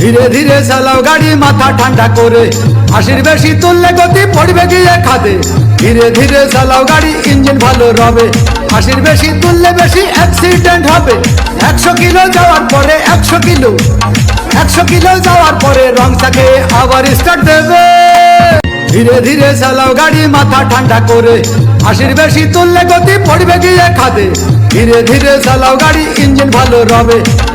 ধীরে ধীরে চালাও গাড়ি, মাথা ঠান্ডা করে। আশির বেশি তুললে গতি পড়বে গিয়ে খাদে। ধীরে ধীরে চালাও গাড়ি, ইঞ্জিন ভালো রবে। আশির বেশি তুললে বেশি অ্যাক্সিডেন্ট হবে। একশো কিলো যাওয়ার পরে একশো কিলো। একশো কিলো যাওয়ার পরে রং থাকে আবার স্টার্ট দেবে। ধীরে ধীরে চালাও গাড়ি, মাথা ঠান্ডা করে। আশির বেশি তুললে গতি পড়বে গিয়ে খাদে। ধীরে ধীরে চালাও গাড়ি, ইঞ্জিন ভালো রবে।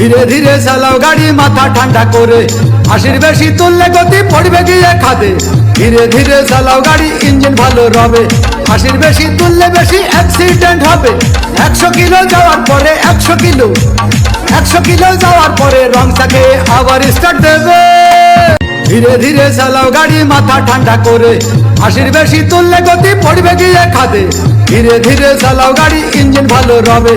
ধীরে ধীরে চালাও গাড়ি, মাথা ঠান্ডা করে। আশির বেশি তুললে গতি পড়বে গিয়ে খাদে। ধীরে ধীরে চালাও গাড়ি, ইঞ্জিন ভালো রবে। আশির বেশি তুললে বেশি অ্যাক্সিডেন্ট হবে। একশো কিলো যাওয়ার পরে একশো কিলো। একশো কিলো যাওয়ার পরে রং থাকে আবার স্টার্ট দেবে। ধীরে ধীরে চালাও গাড়ি, মাথা ঠান্ডা করে। আশির বেশি তুললে গতি পড়বে গিয়ে খাদে। ধীরে ধীরে চালাও গাড়ি, ইঞ্জিন ভালো রবে।